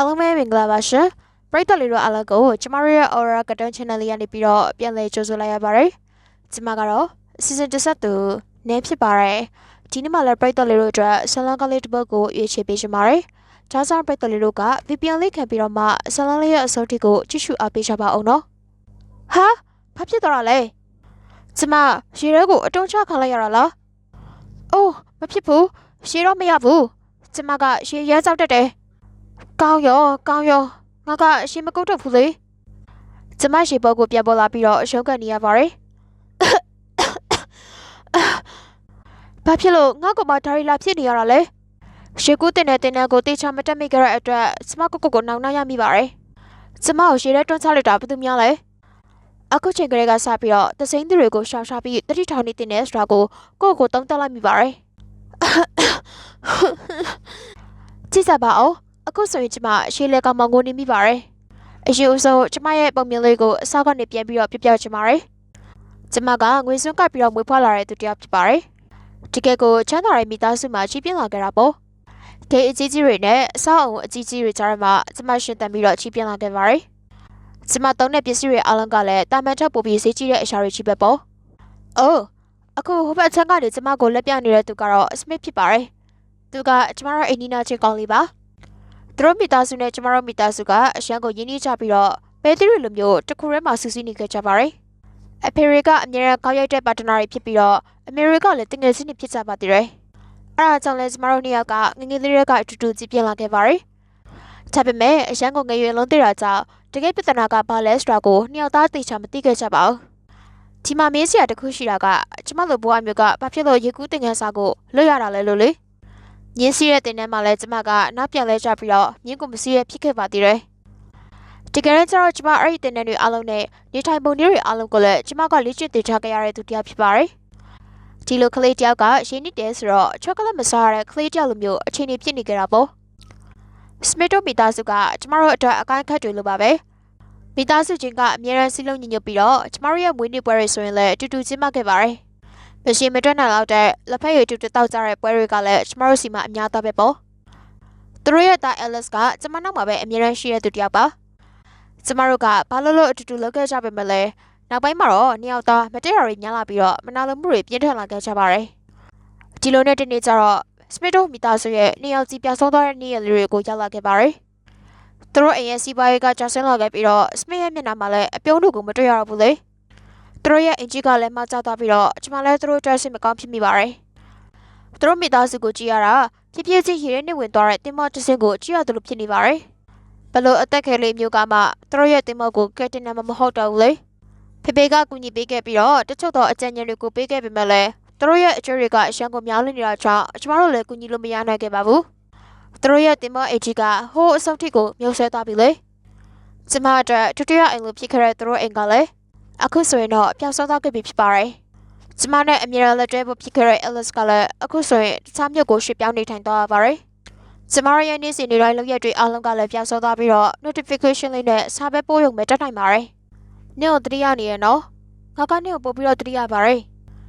အားလုံးပဲမင်္ဂလာပါရှင်ပရိသတ်လေးတို့အားလုံးကိုကျမတို့ရဲ့ Aura Cartoon Channel လေးကနေပြီးတော့ပြန်လည်ကြိုဆိုလိုက်ရပါတယ်ကျမကတော့ Season 17သူနင်းဖြစ်ပါတယ်ဒီနေ့မှလည်းပရိသတ်လေးတို့အတွက်ဆလန်ကလေးတစ်ပုဒ်ကိုရွေးချယ်ပေးချင်ပါတယ်ဒါကြောင့်ပရိသတ်လေးတို့က VPN လေးခံပြီးတော့မှဆလန်လေးရဲ့အစိုးထိကိုကြည့်ရှုအားပေးကြပါအောင်နော်ဟာဘာဖြစ်သွားတာလဲကျမရေရဲကိုအတုံးချခံလိုက်ရတာလားအိုးမဖြစ်ဘူးရေတော့မရဘူးကျမကရေရဲကြောက်တတ်တယ် ကောင်းရောကောင်းရောငါကအရှင်မကုတ်တော့ဘူးလေကျမရှိဘောကိုပြန်ပေါ်လာပြီးတော့အရှုံးကနေရပါတယ်ဘာဖြစ်လို့ငါကမှဒါရီလာဖြစ်နေရတာလဲရှေကူတင်တဲ့တင်တဲ့ကိုတေချာမတက်မိကြတဲ့အတွက်ကျမကိုကိုကိုနောင်နှောက်ရမိပါတယ်ကျမကိုရှေထဲတွန်းချလိုက်တာဘာသူများလဲအခုချိန်ကလေးကစပြီးတော့သစိမ့်သူတွေကိုရှောင်ရှားပြီးတတိထောင်နေတင်တဲ့ဆိုတာကိုကိုကိုတုံးတက်လိုက်မိပါတယ်ကြည့်စပါအောင် အခုဆိုရင်ကျမရှေးလက်ကောင်မငိုနေမိပါတယ်။အရင်အဆုံးကျမရဲ့ပုံမြင်လေးကိုအဆောက်ကနေပြန်ပြီးတော့ပြပြချင်ပါတယ်။ကျမကငွေစွန်းကပ်ပြီးတော့မွေးဖွားလာတဲ့သူတစ်ယောက်ဖြစ်ပါတယ်။ဒီကဲကိုချမ်းသာတဲ့မိသားစုမှာကြီးပြင်းလာခဲ့တာပေါ့။ဒေအကြီးကြီးတွေနဲ့အဆောက်အုံအကြီးကြီးတွေကြားမှာကျမရှင်တန်ပြီးတော့ကြီးပြင်းလာခဲ့ပါတယ်။ကျမသုံးတဲ့ပစ္စည်းတွေအလုံးကလည်းတာမန်ထက်ပိုပြီးဈေးကြီးတဲ့အရာတွေကြီးပဲပေါ့။အိုးအခုဟိုဘက်ချမ်းကနေကျမကိုလက်ပြနေတဲ့သူကတော့စမစ်ဖြစ်ပါတယ်။သူကကျမတို့အိမ်နီးနားချင်းကောင်းလေးပါ။ သူတို့မိသားစုနဲ့ကျမတို့မိသားစုကအရှမ်းကိုရင်းနှီးကြပြီးတော့ပဲသီးတွေလိုမျိုးတစ်ခုထဲမှာစူးစီးနေခဲ့ကြပါတယ်။အဖေရိကအမြဲတမ်းကောက်ရိုက်တဲ့ပါတနာတွေဖြစ်ပြီးတော့အမေရိကလည်းတငယ်ချင်းတွေဖြစ်ကြပါသေးတယ်။အဲဒါကြောင့်လဲကျမတို့နှစ်ယောက်ကငငယ်လေးတွေကအတူတူကြည်ပြင်းလာခဲ့ပါတယ်။ဒါပေမဲ့အရှမ်းကိုငရွယ်လုံးသေးတာကြောင့်တကယ်ပြဿနာကဘာလဲဆိုတာကိုနှစ်ယောက်သားသိချာမသိခဲ့ကြပါဘူး။ဒီမှာမေးစရာတစ်ခုရှိတာကကျမတို့ဘဝမျိုးကဘာဖြစ်လို့ရေကူးတင်ငန်းစာကိုလွတ်ရတာလဲလို့လေ ညင်းစီးတဲ့တင်ထဲမှာလဲကျမကနောက်ပြန်လဲကြပြီးတော့မြင်းကိုမစီးရဖြစ်ခဲ့ပါသေးတယ်။တကယ်တော့ကျတော့ကျမအဲ့ဒီတင်ထဲတွေအားလုံးနဲ့နေထိုင်ပုံတွေအားလုံးကိုလည်းကျမကလေ့ကျင့်သင်ထားခဲ့ရတဲ့သူတစ်ယောက်ဖြစ်ပါတယ်။ဒီလိုကလေးတစ်ယောက်ကရင်းနှီးတယ်ဆိုတော့ချောကလက်မစားရတဲ့ကလေးတစ်ယောက်လိုမျိုးအခြေအနေဖြစ်နေကြတာပေါ့။စမစ်တိုမီသားစုကကျမတို့အတွက်အကိုင်းခတ်တွေလိုပါပဲ။မိသားစုချင်းကအများရန်စီလုံးညညွတ်ပြီးတော့ကျမတို့ရဲ့မွေးနေ့ပွဲတွေဆိုရင်လည်းအတူတူကျင်းပခဲ့ပါတယ်။ မရှိမတွက်နိုင်တော့တဲ့လက်ဖက်ရည်တူတူတောက်ကြတဲ့ပွဲတွေကလည်းကျမတို့စီမှာအများသားပဲပေါ့သူတို့ရဲ့သား Alice ကကျမနောက်မှာပဲအမြဲတမ်းရှိတဲ့သူတစ်ယောက်ပါကျမတို့ကဘာလို့လို့အတူတူလုပ်ခဲ့ကြပေမဲ့လဲနောက်ပိုင်းမှာတော့နှစ်ယောက်သားမတည့်ရတွေညှလာပြီးတော့မနာလိုမှုတွေပြင်းထန်လာခဲ့ကြပါတယ်ဒီလိုနဲ့တနေ့ကျတော့ Smith မိသားစုရဲ့နှစ်ယောက်စီပြဆုံးသွားတဲ့နေ့ရက်လေးတွေကိုရောက်လာခဲ့ပါတယ်သူတို့အိမ်ရဲ့စီးပွားရေးကကျဆင်းလာခဲ့ပြီးတော့ Smith ရဲ့မျက်နှာမှာလည်းအပြုံးတို့ကိုမတွေ့ရတော့ဘူးလေ သူတို့ရဲ့အင်ဂျီကလည်းမကျသွားပြီးတော့ကျွန်မလည်းသူတို့အတွက်စိတ်မကောင်းဖြစ်မိပါတယ်။သူတို့မိသားစုကိုကြည့်ရတာဖြည်းဖြည်းချင်းရေထဲနဲ့ဝင်သွားတဲ့တင်မော့တစ်စင်းကိုကြည့်ရတယ်လို့ဖြစ်နေပါတယ်။ဘလို့အသက်ခဲလေးမျိုးကမှသူတို့ရဲ့တင်မော့ကိုကက်တင်နာမမဟုတ်တော့ဘူးလေ။ဖေဖေကကူညီပေးခဲ့ပြီးတော့တချို့သောအကြံဉာဏ်တွေကိုပေးခဲ့ပေမဲ့လည်းသူတို့ရဲ့အကျွေးတွေကအရှမ်းကိုများလွန်နေတာကြောင့်ကျွန်တော်တို့လည်းကူညီလို့မရနိုင်ခဲ့ပါဘူး။သူတို့ရဲ့တင်မော့အင်ဂျီကဟိုးအဆုတ်ထိကိုမြုပ်ဆွဲသွားပြီလေ။ကျမအတွက်ဒုတိယအိမ်လိုဖြစ်ခဲ့တဲ့သူတို့အိမ်ကလည်း အခုဆိုရင်တော့ပျောက်ဆုံးသွားခဲ့ပြီဖြစ်ပါတယ်။ကျမနဲ့အမြဲတမ်းလက်တွဲဖို့ဖြစ်ခဲ့တဲ့ Alice ကလည်းအခုဆိုရင်တခြားမြို့ကိုရွှေ့ပြောင်းနေထိုင်သွားရပါတယ်။ကျမရဲ့နေ့စဉ်နေ့တိုင်းလုပ်ရက်တွေအားလုံးကလည်းပျောက်ဆုံးသွားပြီးတော့ notification လေးနဲ့စာပဲပို့ရုံပဲတက်နိုင်ပါတယ်။နေ့ကိုတတိယနေရနော်။ငါကနေ့ကိုပို့ပြီးတော့တတိယပါတယ်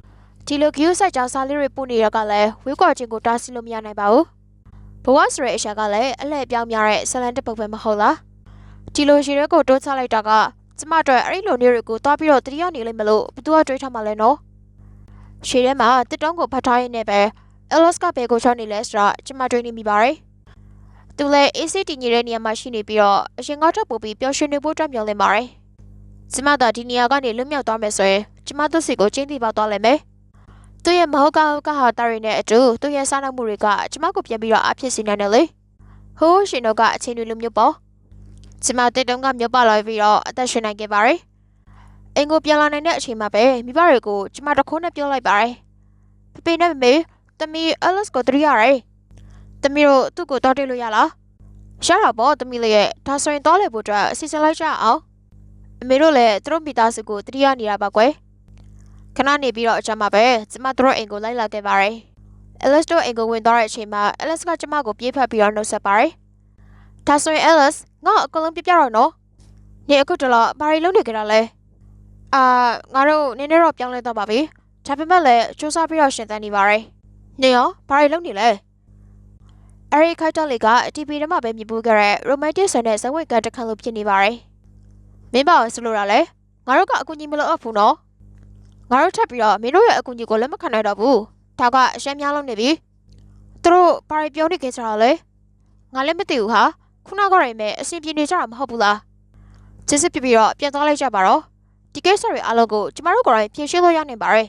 ။ဒီလို view site ကြောင့်စာလေးတွေပို့နေရကလည်းဝေးကွာခြင်းကိုတားဆီးလို့မရနိုင်ပါဘူး။ဘဝဆိုတဲ့အရာကလည်းအလဲ့ပြောင်းများတဲ့ဇလန်တစ်ပုတ်ပဲမဟုတ်လား။ဒီလိုရှိတဲ့ကိုတွန်းချလိုက်တာက ကျမတို့အဲ့ဒီလိုနေတွေကိုတွားပြီးတော့တတိယနေလိမ့်မလို့ဘသူကတွေးထားမှလဲနော်ရှေ့ထဲမှာတစ်တုံးကိုဖတ်ထားရင်းနဲ့ပဲ Ellis ကဘယ်ကိုချောနေလဲဆိုတာကျမတွေးနေမိပါတယ်သူလည်း AC တည်နေတဲ့နေရာမှာရှိနေပြီးတော့အရင်ကထပ်ပို့ပြီးပျော်ရွှင်နေဖို့အတွက်မျှော်လင့်ပါတယ်ကျမတို့ဒီနေရာကနေလွတ်မြောက်သွားမယ်ဆိုရင်ကျမတို့စီကိုကျင်းတိပေါက်သွားလိမ့်မယ်သူရဲ့မဟုတ်ကကဟာတာရီနဲ့အတူသူရဲ့စားနှပ်မှုတွေကကျမကိုပြန်ပြီးတော့အဖြစ်စီနိုင်တယ်လေဟိုးရှင်တို့ကအချင်းတွေလိုမျိုးပေါ့ ကျမတက်တုံးကမြို့ပါလာပြီးတော့အသက်ရှင်နိုင်ခဲ့ပါတယ်။အင်ကိုပြန်လာနိုင်တဲ့အချိန်မှာပဲမိဘတွေကိုကျမတခိုးနဲ့ပြောလိုက်ပါတယ်။ဖေဖေနဲ့မမေတမီ Alice ကိုတရိရတယ်။တမီတို့သူ့ကိုတောက်တွေ့လို့ရလား။ရတာပေါ့တမီလေးရဲ့ဒါဆိုရင်တောလေဖို့အတွက်အစီအစဉ်လိုက်ကြအောင်။အမေတို့လည်းသူတို့မိသားစုကိုတရိရနေတာပါကွယ်။ခဏနေပြီးတော့အချမ်းမှာပဲကျမတို့အိမ်ကိုလိုက်လာခဲ့ပါတယ်။ Alice တို့အိမ်ကိုဝင်သွားတဲ့အချိန်မှာ Alice ကကျမကိုပြေးဖက်ပြီးတော့နှုတ်ဆက်ပါတယ်။ ဒါဆိုရင် Alice ငါ့အကုန်လုံးပြပြတော့နော်။နေအခုတလားဘာတွေလုပ်နေကြတာလဲ။အာငါတို့နည်းနည်းတော့ပြောင်းလဲတော့ပါပြီ။ဒါပေမဲ့လည်းစူးစမ်းပြီးတော့ရှင်သန်နေပါရယ်။နေရောဘာတွေလုပ်နေလဲ။အဲ့ဒီခိုက်တော့လေးက TV ထဲမှာပဲမြင်ပူးခဲ့တဲ့ romantic ဆန်တဲ့ဇဝင်ကန်တစ်ခါလို့ဖြစ်နေပါတယ်မင်းပါအောင်ဆိုလိုတာလဲငါတို့ကအကူအညီမလိုအပ်ဘူးနော်ငါတို့ထပ်ပြီးတော့မင်းတို့ရဲ့အကူအညီကိုလက်မခံနိုင်တော့ဘူးဒါကအရှမ်းများလုံးနေပြီသူတို့ဘာတွေပြောနေကြကြတာလဲငါလည်းမသိဘူးဟာ ခုနကရမယ်အဆင်ပြေနေကြတာမဟုတ်ဘူးလားချစ်စစ်ပြပြီးတော့ပြန်သွားလိုက်ကြပါတော့ဒီကိစ္စတွေအားလုံးကိုကျမတို့ကိုယ်တိုင်ဖြေရှင်းလို့ရနိုင်ပါတယ်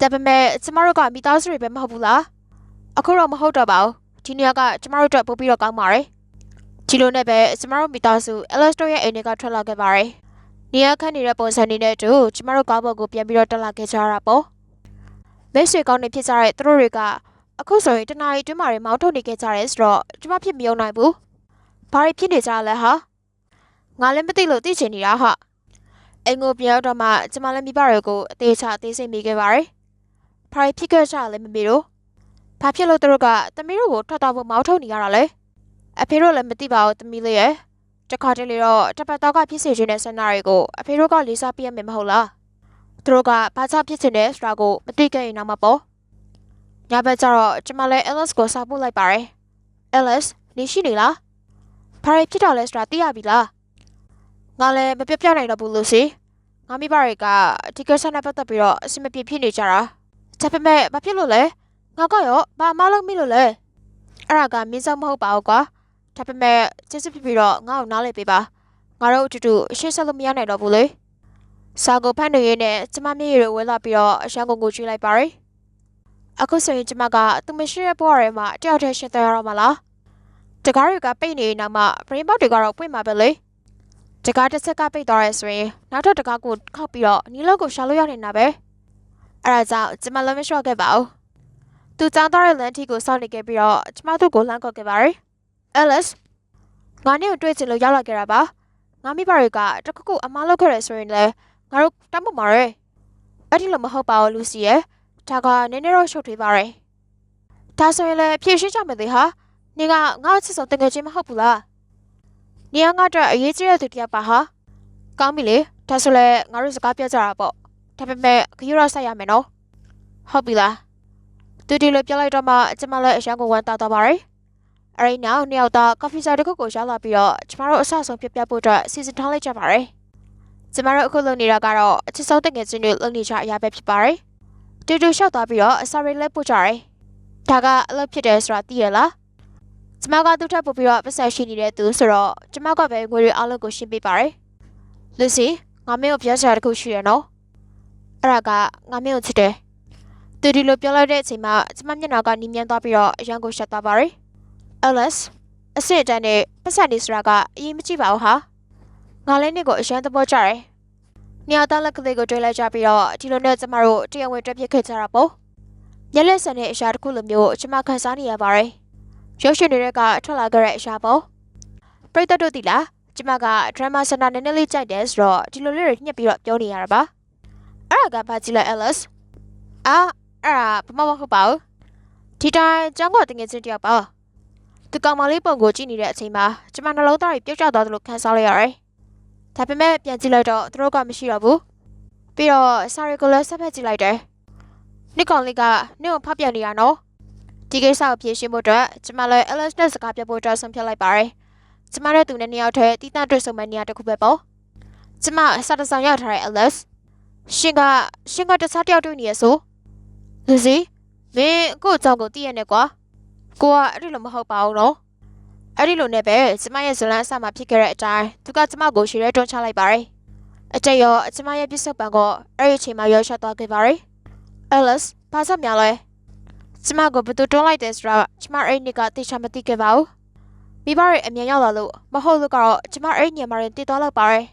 ဒါပေမဲ့ကျမတို့ကမိသားစုတွေပဲမဟုတ်ဘူးလားအခုတော့မဟုတ်တော့ပါဘူးဒီနေရာကကျမတို့အတွက်ပို့ပြီးတော့ကောင်းပါတယ်ဒီလိုနဲ့ပဲကျမတို့မိသားစု Alex တို့ရဲ့အိမ်တွေကထွက်လာခဲ့ပါတယ်နေရာခန့်နေတဲ့ပုံစံနေနဲ့အတူကျမတို့ကားပေါ်ကိုပြန်ပြီးတော့တက်လာခဲ့ကြတာပေါ့မိတ်ဆွေကောင်းနေဖြစ်ကြတဲ့သူတို့တွေကအခုဆိုရင်တနားရီတွင်းမှာတွေမောင်းထုတ်နေခဲ့ကြတယ်ဆိုတော့ကျမဖြစ်မယုံနိုင်ဘူး ဘာတွေဖြစ်နေကြလဲဟာငါလည်းမသိလို့သိချင်နေတာဟာအိမ်ကိုပြန်ရောက်တော့မှကျမလည်းမိဘတွေကိုအသေးချအသေးစိတ်မိခဲ့ပါတယ်ဘာတွေဖြစ်ခဲ့ကြလဲမမေတို့။ဘာဖြစ်လို့သူတို့ကသမီးတို့ကိုထွက်သွားဖို့မောင်းထုတ်နေရတာလဲ။အဖေတို့လည်းမသိပါဘူးသမီးလေးရဲ့။တခါတလေတော့တပတ်တော့ကဖြစ်စေခြင်းတဲ့ဆန္ဒတွေကိုအဖေတို့ကလေးစားပြရမယ်မဟုတ်လား။သူတို့ကဘာကြောင့်ဖြစ်ချင်တယ်ဆိုတာကိုမသိခဲ့ရင်တော့မပေါ့။ညဘက်ကျတော့ကျမလည်း Alice ကိုစာပို့လိုက်ပါတယ်။ Alice နေရှိနေလား။ ဘာတွေဖြစ်တော့လဲဆိုတာသိရပြီလား။ငါလည်းမပြတ်ပြတ်နိုင်တော့ဘူးလို့စီ။ငါမိဘတွေကဒီကိစ္စနဲ့ပတ်သက်ပြီးတော့အဆင်မပြေဖြစ်နေကြတာ။ဒါပေမဲ့ဘာဖြစ်လို့လဲ။ငါကရောဘာမှလုပ်မိလို့လဲအဲ့ဒါကမင်းစောမဟုတ်ပါဘူးကွာဒါပေမဲ့ကျေးဇူးပြပြီးတော့ငါ့ကိုနားလေပေးပါငါတို့အတူတူရှေ့ဆက်လို့မရနိုင်တော့ဘူးလေစာကိုဖတ်နေရင်းနဲ့ကျမမျက်ရည်တွေဝဲလာပြီးတော့အရှမ်းကုန်ကိုကျွေးလိုက်ပါတယ်အခုဆိုရင်ကျမကသူမရှိတဲ့ဘဝထဲမှာတယောက်တည်းရှင်သန်ရတော့မှာလား တကားတွေကပိတ်နေနေမှာပရင်းပေါက်တွေကတော့ပွင့်မှာပဲလေတကားတစ်ဆက်ကပိတ်သွားရဲဆိုရင်နောက်ထပ်တကားကိုခောက်ပြီးတော့နီလောက်ကိုရှာလို့ရနေတာပဲအဲ့ဒါကြောင့်ကျမလည်းမလျှော့ခဲ့ပါဘူးသူចောင်းသားတဲ့လမ်းထီကိုစောင့်နေခဲ့ပြီးတော့ကျမတို့ကိုလှမ်းကောက်ခဲ့ပါတယ်။ Alice ငါနဲ့ကိုတွေ့ချင်လို့ရောက်လာခဲ့တာပါ။ငါမိဘတွေကတခုခုအမားလုပ်ခဲ့ရဆိုရင်လည်းငါတို့တောင်းပန်ပါရယ်။အဲ့ဒီလိုမဟုတ်ပါဘူးလူစီရဲ့။ဒါကနည်းနည်းတော့ရှုပ်ထွေးပါရယ်။ဒါဆိုရင်လည်းဖြည့်ရှင်းကြမယ်လေဟာ။ နေကငါ့အချစ်ဆုံးတကယ်ချင်းမဟုတ်ဘူးလား။နေကငါအတွက်အရေးကြီးတဲ့သူတစ်ယောက်ပါဟာ။ကောင်းပြီလေ။ဒါဆိုလည်းငါတို့စကားပြောကြတာပေါ့။ဒါပေမဲ့ခရီးတော့ဆက်ရမယ်နော်။ဟုတ်ပြီလား။တူတူလေးပြလိုက်တော့မှကျမလည်းအရန်ကိုဝမ်းသာသွားပါတယ်။အဲဒီနောက်နှစ်ယောက်သားကော်ဖီဆိုင်တစ်ခုကိုရောက်လာပြီးတော့ကျမတို့အဆအဆုံးပြပြဖို့အတွက်စီစဉ်ထားလိုက်ကြပါတယ်။ကျမတို့အခုလုပ်နေတာကတော့အချစ်ဆုံးတငယ်ချင်းတွေလုပ်နေကြအရာပဲဖြစ်ပါတယ်။တူတူလျှောက်သွားပြီးတော့အစာတွေလည်းပို့ကြတယ်။ဒါကအလုပ်ဖြစ်တယ်ဆိုတာသိရလား။ ကျမကသူ့ထပ်ပို့ပြီးတော့ပတ်ဆက်ရှိနေတဲ့သူဆိုတော့ကျမကပဲငွေတွေအားလုံးကိုရှင်းပေးပါတယ်။လူစီငါမင်းကိုပြောစရာတစ်ခုရှိရနော်။အဲ့ဒါကငါမင်းကိုချစ်တယ်။သူဒီလိုပြောလိုက်တဲ့အချိန်မှာကျမမျက်နှာကနီးမြန်းသွားပြီးတော့အရန်ကိုရှက်သွားပါရယ်။ Alice အစ်စ်တန်းနဲ့ပတ်စံနေဆိုတာကအရင်မကြည့်ပါဘူးဟာ။ငါလည်းနေကိုအရန်သဘောကျတယ်။ညသားလက်ကလေးကိုတွေ့လိုက်ကြပြီးတော့ဒီလိုနဲ့ကျမတို့တရားဝင်တွေ့ဖြစ်ခဲ့ကြတာပေါ့။မျက်လက်ဆန်တဲ့အရာတစ်ခုလိုမျိုးကျမခန်းစားနေရပါရယ်။ ရုပ်ရှင်တွေကထွက်လာကြတဲ့အရာပေါ့။ပရိသတ်တို့သိလားကျမကဒရမာစင်တာနည်းနည်းလေးကြိုက်တယ်ဆိုတော့ဒီလိုလေးတွေညှက်ပြီးတော့ပြောနေရတာပါ။အဲ့ဒါကဘာကြည့်လဲ Alice ။အာအဲ့ဒါဘာမှမဟုတ်ပါဘူးဒီတိုင်းကျောင်းကတငယ်ချင်းတယောက်ပါသူကောင်မလေးပုံကိုကြည့်နေတဲ့အချိန်မှာကျမနှလုံးသားတွေပြုတ်ကျသွားသလိုခံစားလိုက်ရတယ်ဒါပေမဲ့ပြန်ကြည့်လိုက်တော့သူတို့ကမရှိတော့ဘူးပြီးတော့စာရီကိုလည်းဆက်ဖက်ကြည့်လိုက်တယ်နိကောင်လေးကနင့်ကိုဖောက်ပြန်နေရနော် ဒီကိစ္စကိုဖြေရှင်းဖို့အတွက်ကျမလည်း Alice နဲ့စကားပြောဖို့အတွက်ဆုံးဖြတ်လိုက်ပါတယ်ကျမနဲ့သူနဲ့နှစ်ယောက်တည်းတီးတန့်တွေ့ဆုံမဲ့နေရာတစ်ခုပဲပေါ့ကျမစာတဆောင်ရောက်ထားတဲ့ Alice ရှင်ကရှင်ကတခြားတယောက်တွေ့နေရဆိုလူစီမင်းကို့အကြောင်းကိုသိရနဲ့ကွာကိုကအဲ့ဒီလိုမဟုတ်ပါဘူးနော်အဲ့ဒီလိုနဲ့ပဲကျမရဲ့ဇလန်းအစမှာဖြစ်ခဲ့တဲ့အတိုင်းသူကကျမကိုရှေ့ရဲတွန်းချလိုက်ပါတယ်အတိတ်ရောကျမရဲ့ပြစ်စုံပံကိုအဲ့ဒီအချိန်မှာရောရှက်သွားခဲ့ပါတယ် Alice ဘာသာများလဲ ကျမကိုဘယ်သူတွန်းလိုက်တယ်ဆိုတာကျမအဲ့ဒီနေ့ကသိချာမသိခဲ့ပါဘူးမိဘရဲ့အမြန်ရောက်လာလို့မဟုတ်လို့ကတော့ကျမအဲ့ဒီညမှာရင်တည်သွားလောက်ပါတယ်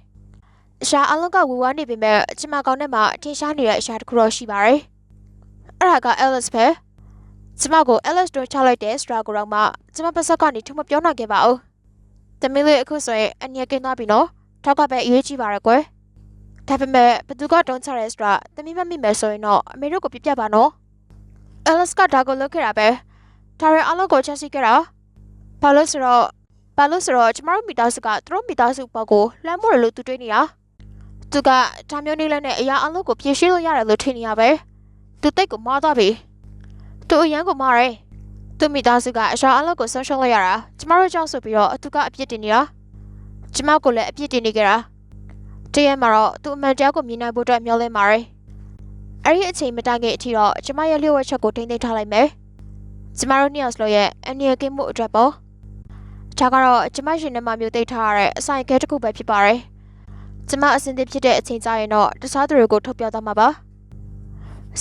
အရှာအလုံးကဝူဝါနေပေမဲ့ကျမကောင်းထဲမှာထင်ရှားနေတဲ့အရာတစ်ခုတော့ရှိပါတယ်အဲ့ဒါက Alice ပဲကျမကို Alice တို့ချလိုက်တဲ့စတရာကိုတော့မှကျမပတ်ဆက်ကနေထမပြောနိုင်ခဲ့ပါဘူးတမီးလေးအခုဆိုရင်အငြက်ကင်းသွားပြီနော်ထောက်ကပဲအရေးကြီးပါရယ်ကွယ်ဒါပေမဲ့ဘသူကတုံးချရဲစတရာတမီးမမိမယ်ဆိုရင်တော့အမေတို့ကိုပြပြပါနော် Alice ကဒါကိုလုပ်ခဲ့တာပဲဒါရအလုံးကိုချက်စီခဲ့တာဘာလို့ဆိုတော့ဘာလို့ဆိုတော့ကျမတို့မိသားစုကသူတို့မိသားစုဘောက်ကိုလှမ်းမို့တယ်လို့သူတွေးနေတာသူကဒါမျိုးနေလဲနဲ့အရာအလုံးကိုဖြည့်ရှင်းလို့ရတယ်လို့ထင်နေရပဲသူတိတ်ကိုမားသွားပြီသူအရန်ကိုမားရဲသူ့မိသားစုကအရှာအလောက်ကိုဆုံးရှုံးလိုက်ရတာကျမတို့ကြောင့်ဆိုပြီးတော့သူကအပြစ်တင်နေတာကျမကိုလည်းအပြစ်တင်နေကြတာတရက်မှာတော့သူအမှန်တရားကိုမြင်နိုင်ဖို့အတွက်မျှော်လင့်ပါတယ် အဲ့ဒီအချိန်မတိုင်ခင်အထိတော့ကျမရဲ့လျှို့ဝှက်ချက်ကိုထိန်းသိမ်းထားလိုက်မယ်ကျမတို့နှစ်ယောက်စလုံးရဲ့အန္တရာယ်ကင်းမှုအတွက်ပေါ့ဒါကတော့ကျမရှင်ထဲမှာမျိုးသိမ်းထားရတဲ့အဆိုင်ကဲတစ်ခုပဲဖြစ်ပါတယ်ကျမအစင်သစ်ဖြစ်တဲ့အချိန်ကျရင်တော့တခြားသူတွေကိုထုတ်ပြောသွားမှာပါ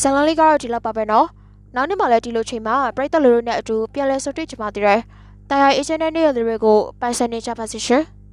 ဆန်လန်လေးကတော့ဒီလောက်ပါပဲနော်နောက်နေ့မှလည်းဒီလိုချိန်မှာပြိတ္တလူတို့နဲ့အတူပြန်လဲဆွတွေ့ကြပါသေးတယ်။တရားအေဂျင့်တဲ့နေရာတွေကိုပိုင်ဆိုင်နေကြပါစီရှင်။